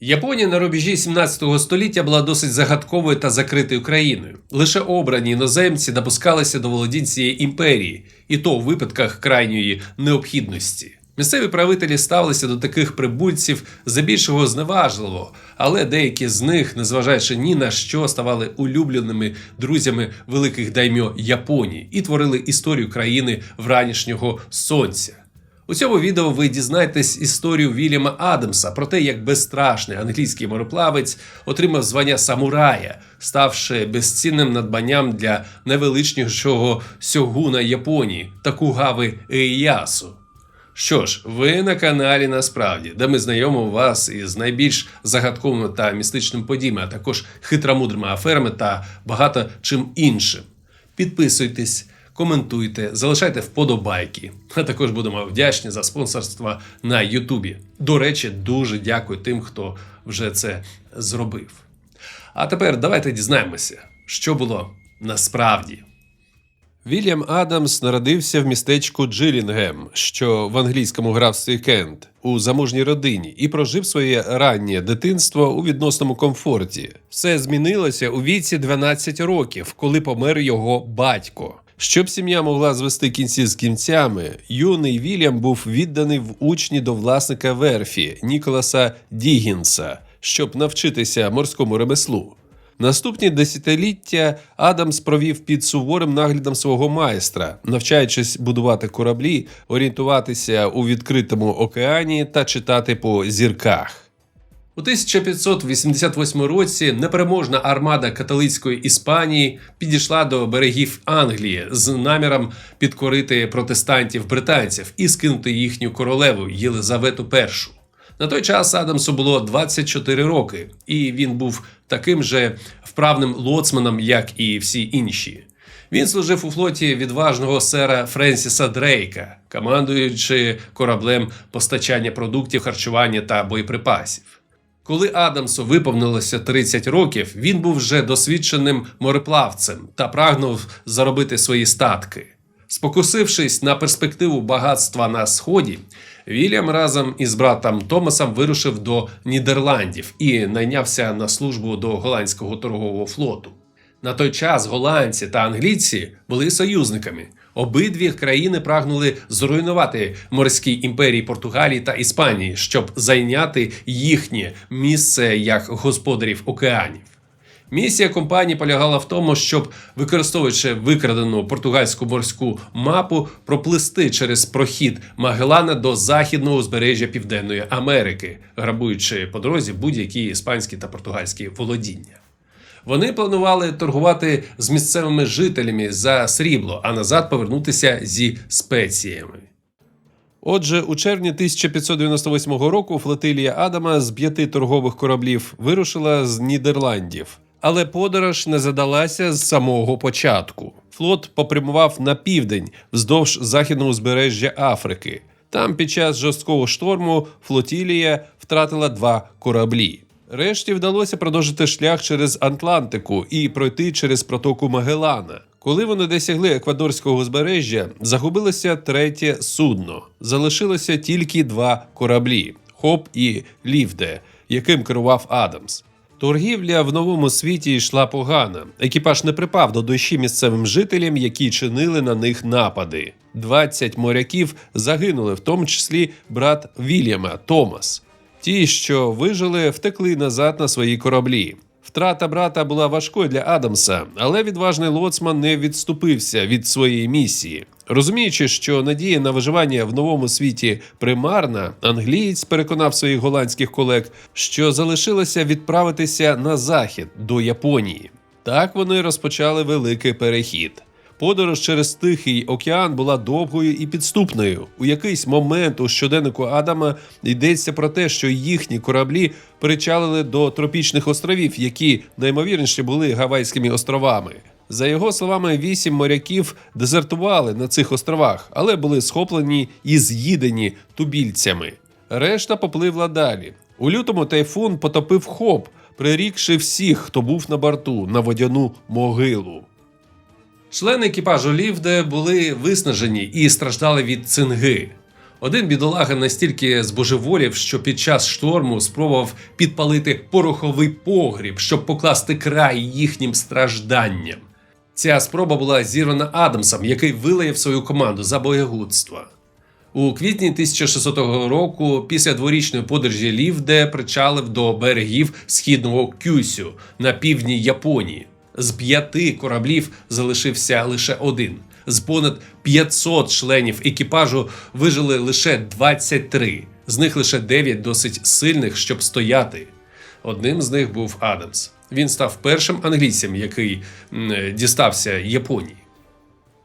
Японія на рубежі 17 століття була досить загадковою та закритою країною. Лише обрані іноземці допускалися до володінь цієї імперії, і то у випадках крайньої необхідності. Місцеві правителі ставилися до таких прибульців здебільшого зневажливо, але деякі з них, незважаючи ні на що, ставали улюбленими друзями великих даймьо Японії і творили історію країни вранішнього сонця. У цьому відео ви дізнаєтесь історію Вільяма Адамса про те, як безстрашний англійський мореплавець отримав звання самурая, ставши безцінним надбанням для найвеличнішого сьогуна Японії Такугави Ейясу. Що ж, ви на каналі насправді, де ми знайомимо вас із найбільш загадковими та містичними подіями, а також хитромудрими аферами та багато чим іншим. Підписуйтесь, коментуйте, залишайте вподобайки. А також будемо вдячні за спонсорство на Ютубі. До речі, дуже дякую тим, хто вже це зробив. А тепер давайте дізнаємося, що було насправді. Вільям Адамс народився в містечку Джилінгем, що в англійському графстві Кент, у заможній родині, і прожив своє раннє дитинство у відносному комфорті. Все змінилося у віці 12 років, коли помер його батько. Щоб сім'я могла звести кінці з кінцями, юний Вільям був відданий в учні до власника верфі Ніколаса Дігінса, щоб навчитися морському ремеслу. Наступні десятиліття Адамс провів під суворим наглядом свого майстра, навчаючись будувати кораблі, орієнтуватися у відкритому океані та читати по зірках. У 1588 році непереможна армада католицької Іспанії підійшла до берегів Англії з наміром підкорити протестантів британців і скинути їхню королеву Єлизавету І. На той час Адамсу було 24 роки, і він був таким же вправним лоцманом, як і всі інші. Він служив у флоті відважного сера Френсіса Дрейка, командуючи кораблем постачання продуктів, харчування та боєприпасів. Коли Адамсу виповнилося 30 років, він був вже досвідченим мореплавцем та прагнув заробити свої статки. Спокусившись на перспективу багатства на сході, Вільям разом із братом Томасом вирушив до Нідерландів і найнявся на службу до голландського торгового флоту. На той час голландці та англійці були союзниками. Обидві країни прагнули зруйнувати морські імперії Португалії та Іспанії, щоб зайняти їхнє місце як господарів океанів. Місія компанії полягала в тому, щоб, використовуючи викрадену португальську морську мапу, проплисти через прохід Магеллана до західного узбережжя Південної Америки, грабуючи по дорозі будь-які іспанські та португальські володіння. Вони планували торгувати з місцевими жителями за срібло, а назад повернутися зі спеціями. Отже, у червні 1598 року флотилія Адама з п'яти торгових кораблів вирушила з Нідерландів. Але подорож не задалася з самого початку. Флот попрямував на південь вздовж західного узбережжя Африки. Там під час жорсткого шторму флотілія втратила два кораблі. Решті вдалося продовжити шлях через Атлантику і пройти через протоку Магеллана. Коли вони досягли еквадорського узбережжя, загубилося третє судно. Залишилося тільки два кораблі Хоп і Лівде, яким керував Адамс. Торгівля в новому світі йшла погано. Екіпаж не припав до душі місцевим жителям, які чинили на них напади. 20 моряків загинули, в тому числі брат Вільяма Томас. Ті, що вижили, втекли назад на свої кораблі. Втрата брата була важкою для Адамса, але відважний лоцман не відступився від своєї місії. Розуміючи, що надія на виживання в новому світі примарна, англієць переконав своїх голландських колег, що залишилося відправитися на захід до Японії. Так вони розпочали великий перехід. Подорож через Тихий океан була довгою і підступною. У якийсь момент у щоденнику Адама йдеться про те, що їхні кораблі причалили до тропічних островів, які наймовірніше були Гавайськими островами. За його словами, вісім моряків дезертували на цих островах, але були схоплені і з'їдені тубільцями. Решта попливла далі. У лютому тайфун потопив хоп, прирікши всіх, хто був на борту, на водяну могилу. Члени екіпажу Лівде були виснажені і страждали від цинги. Один бідолага настільки збожеволів, що під час шторму спробував підпалити пороховий погріб, щоб покласти край їхнім стражданням. Ця спроба була зірвана Адамсом, який вилаяв свою команду за боєгудство. У квітні 1600 року, після дворічної подорожі Лівде причалив до берегів східного Кюсю на півдні Японії. З п'яти кораблів залишився лише один. З понад 500 членів екіпажу вижили лише 23. З них лише 9 досить сильних, щоб стояти. Одним з них був Адамс. Він став першим англійцем, який дістався Японії.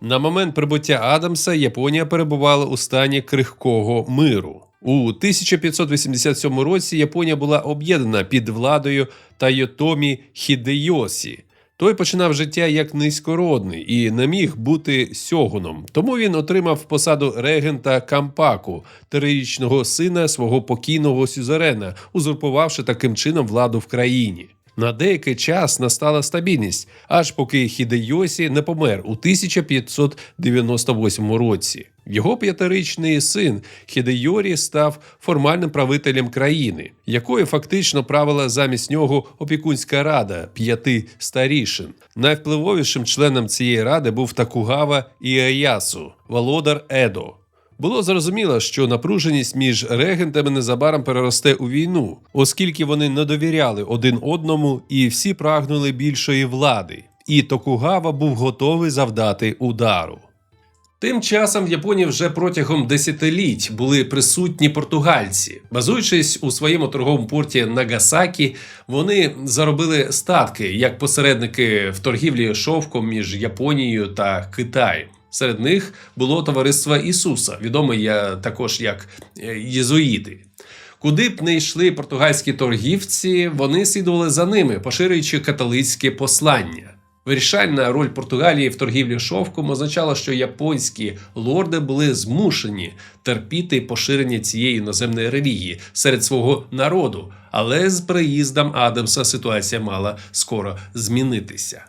На момент прибуття Адамса Японія перебувала у стані крихкого миру. У 1587 році Японія була об'єднана під владою Тайотомі Хідейосі. Той починав життя як низькородний і не міг бути сьогуном. Тому він отримав посаду регента Кампаку, трирічного сина свого покійного сюзерена, узурпувавши таким чином владу в країні. На деякий час настала стабільність, аж поки Хідейосі не помер у 1598 році. Його п'ятирічний син Хідейорі став формальним правителем країни, якою фактично правила замість нього опікунська рада п'яти старішин. Найвпливовішим членом цієї ради був Такугава Іеясу, володар Едо. Було зрозуміло, що напруженість між регентами незабаром переросте у війну, оскільки вони не довіряли один одному і всі прагнули більшої влади. І Токугава був готовий завдати удару. Тим часом в Японії вже протягом десятиліть були присутні португальці. Базуючись у своєму торговому порті Нагасакі, вони заробили статки як посередники в торгівлі шовком між Японією та Китаєм. Серед них було товариство Ісуса, відоме я також як е, єзуїти. Куди б не йшли португальські торгівці, вони слідували за ними, поширюючи католицьке послання. Вирішальна роль Португалії в торгівлі шовком означала, що японські лорди були змушені терпіти поширення цієї іноземної релігії серед свого народу, але з приїздом Адамса ситуація мала скоро змінитися.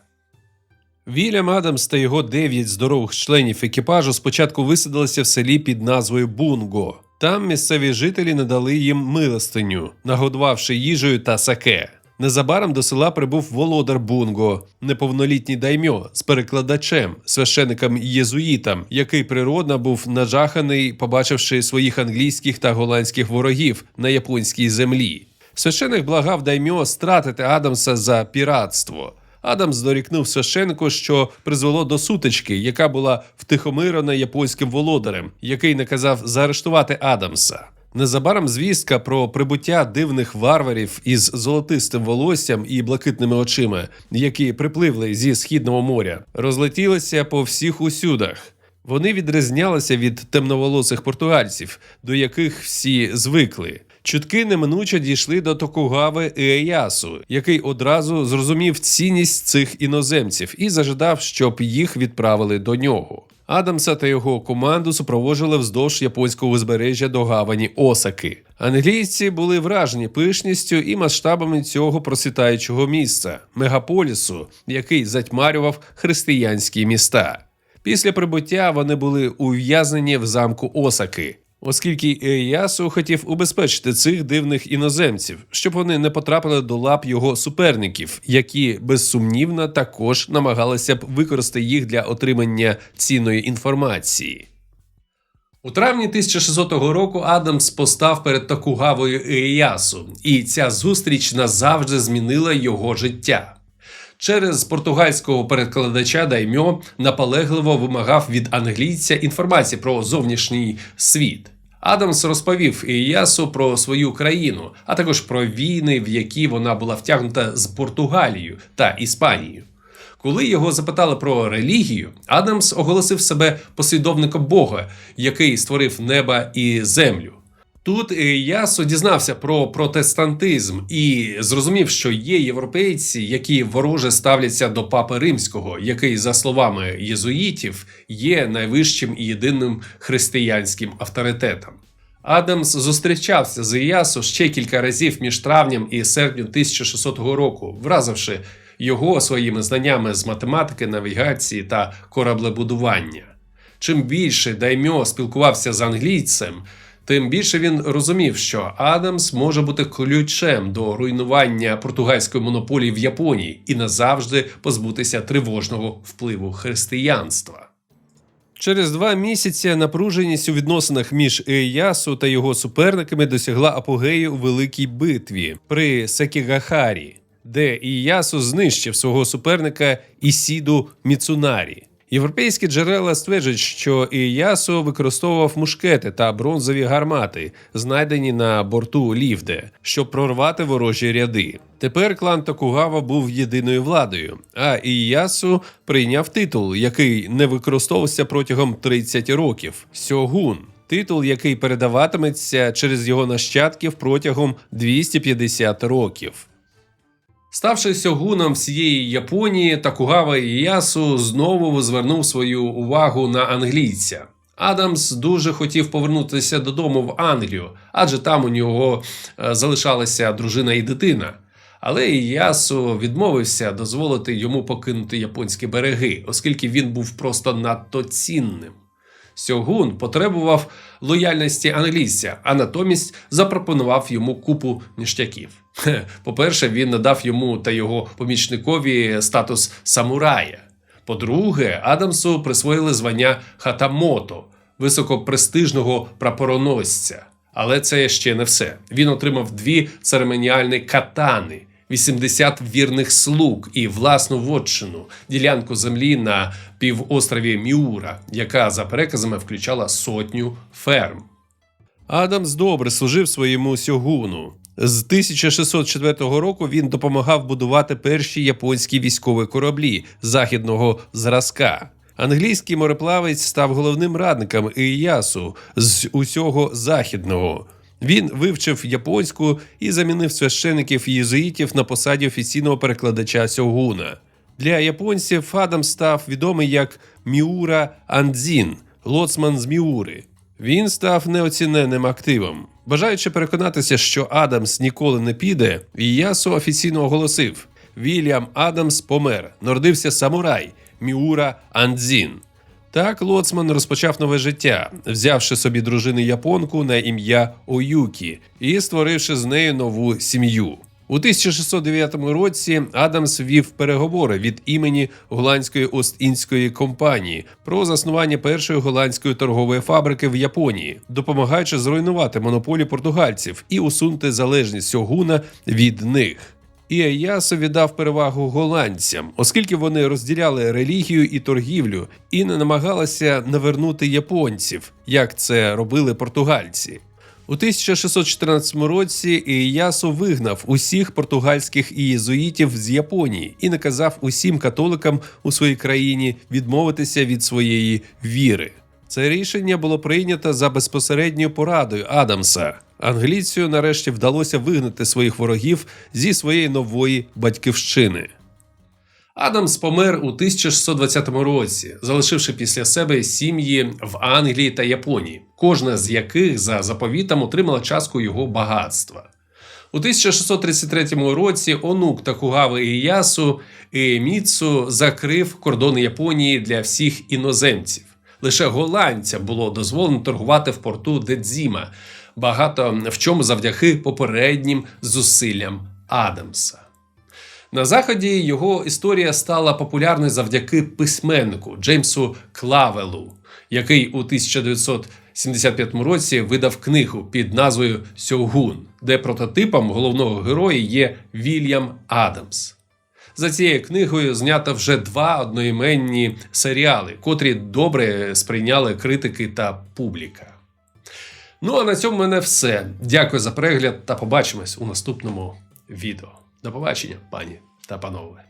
Вільям Адамс та його дев'ять здорових членів екіпажу спочатку висадилися в селі під назвою Бунго. Там місцеві жителі надали їм милостиню, нагодувавши їжею та саке. Незабаром до села прибув володар Бунго, неповнолітній даймьо з перекладачем, священиком єзуїтом, який природно був нажаханий, побачивши своїх англійських та голландських ворогів на японській землі. Священик благав даймьо стратити Адамса за піратство. Адамс дорікнув священнику, що призвело до сутички, яка була втихомирена японським володарем, який наказав заарештувати Адамса. Незабаром звістка про прибуття дивних варварів із золотистим волоссям і блакитними очима, які припливли зі східного моря, розлетілася по всіх усюдах. Вони відрізнялися від темноволосих португальців, до яких всі звикли. Чутки неминуче дійшли до Токугави Іеясу, який одразу зрозумів цінність цих іноземців і зажадав, щоб їх відправили до нього. Адамса та його команду супроводжували вздовж японського узбережжя до гавані Осаки. Англійці були вражені пишністю і масштабами цього процвітаючого місця мегаполісу, який затьмарював християнські міста. Після прибуття вони були ув'язнені в замку Осаки, оскільки Іеясу хотів убезпечити цих дивних іноземців, щоб вони не потрапили до лап його суперників, які безсумнівно також намагалися б використати їх для отримання цінної інформації. У травні 1600 року Адамс постав перед Токугавою Іеясу, і ця зустріч назавжди змінила його життя. Через португальського перекладача Даймьо наполегливо вимагав від англійця інформації про зовнішній світ. Адамс розповів Іясу про свою країну, а також про війни, в які вона була втягнута з Португалією та Іспанією. Коли його запитали про релігію, Адамс оголосив себе послідовником Бога, який створив неба і землю. Тут Ясо дізнався про протестантизм і зрозумів, що є європейці, які вороже ставляться до папи римського, який, за словами єзуїтів, є найвищим і єдиним християнським авторитетом. Адамс зустрічався з Іясу ще кілька разів між травнем і серпнем 1600 року, вразивши його своїми знаннями з математики, навігації та кораблебудування. Чим більше Даймьо спілкувався з англійцем, тим більше він розумів, що Адамс може бути ключем до руйнування португальської монополії в Японії і назавжди позбутися тривожного впливу християнства. Через два місяці напруженість у відносинах між Іясу та його суперниками досягла апогею у великій битві при Секігахарі, де Іясу знищив свого суперника Ісіду Міцунарі. Європейські джерела стверджують, що Іясу використовував мушкети та бронзові гармати, знайдені на борту Лівде, щоб прорвати ворожі ряди. Тепер клан Токугава був єдиною владою, а Іясу прийняв титул, який не використовувався протягом 30 років сьогун. Титул, який передаватиметься через його нащадків протягом 250 років. Ставши сьогуном всієї Японії, Такугава Іясу знову звернув свою увагу на англійця. Адамс дуже хотів повернутися додому в Англію, адже там у нього е, залишалася дружина і дитина. Але Іясу відмовився дозволити йому покинути японські береги, оскільки він був просто надто цінним. Сьогун потребував лояльності англійця, а натомість запропонував йому купу ніштяків. По-перше, він надав йому та його помічникові статус самурая. По-друге, Адамсу присвоїли звання хатамото, високопрестижного прапороносця. Але це ще не все. Він отримав дві церемоніальні катани, 80 вірних слуг і власну вотчину, ділянку землі на півострові Міура, яка за переказами включала сотню ферм. Адамс добре служив своєму сьогуну. З 1604 року він допомагав будувати перші японські військові кораблі західного зразка. Англійський мореплавець став головним радником Іясу з усього західного. Він вивчив японську і замінив священиків єзуїтів на посаді офіційного перекладача сьогуна. Для японців Адам став відомий як Міура Андзін, лоцман з Міури. Він став неоціненним активом. Бажаючи переконатися, що Адамс ніколи не піде, Іясу офіційно оголосив: Вільям Адамс помер, народився самурай Міура Андзін. Так Лоцман розпочав нове життя, взявши собі дружину японку на ім'я Оюкі і створивши з нею нову сім'ю. У 1609 році Адамс вів переговори від імені голландської Ост-Індської компанії про заснування першої голландської торгової фабрики в Японії, допомагаючи зруйнувати монополію португальців і усунути залежність сьогуна від них. Іаясо віддав перевагу голландцям, оскільки вони розділяли релігію і торгівлю і не намагалися навернути японців, як це робили португальці. У 1614 році Іясу вигнав усіх португальських ієзуїтів з Японії і наказав усім католикам у своїй країні відмовитися від своєї віри. Це рішення було прийнято за безпосередньою порадою Адамса. Англійцю нарешті вдалося вигнати своїх ворогів зі своєї нової батьківщини. Адамс помер у 1620 році, залишивши після себе сім'ї в Англії та Японії, кожна з яких за заповітом отримала частку його багатства. У 1633 році онук Такугави Іясу Іеміцу закрив кордони Японії для всіх іноземців. Лише голландцям було дозволено торгувати в порту Дедзіма, багато в чому завдяки попереднім зусиллям Адамса. На заході його історія стала популярною завдяки письменнику Джеймсу Клавелу, який у 1975 році видав книгу під назвою Сьогун, де прототипом головного героя є Вільям Адамс. За цією книгою знято вже два одноіменні серіали, котрі добре сприйняли критики та публіка. Ну а на цьому в мене все. Дякую за перегляд та побачимось у наступному відео. До побачення, пані та панове.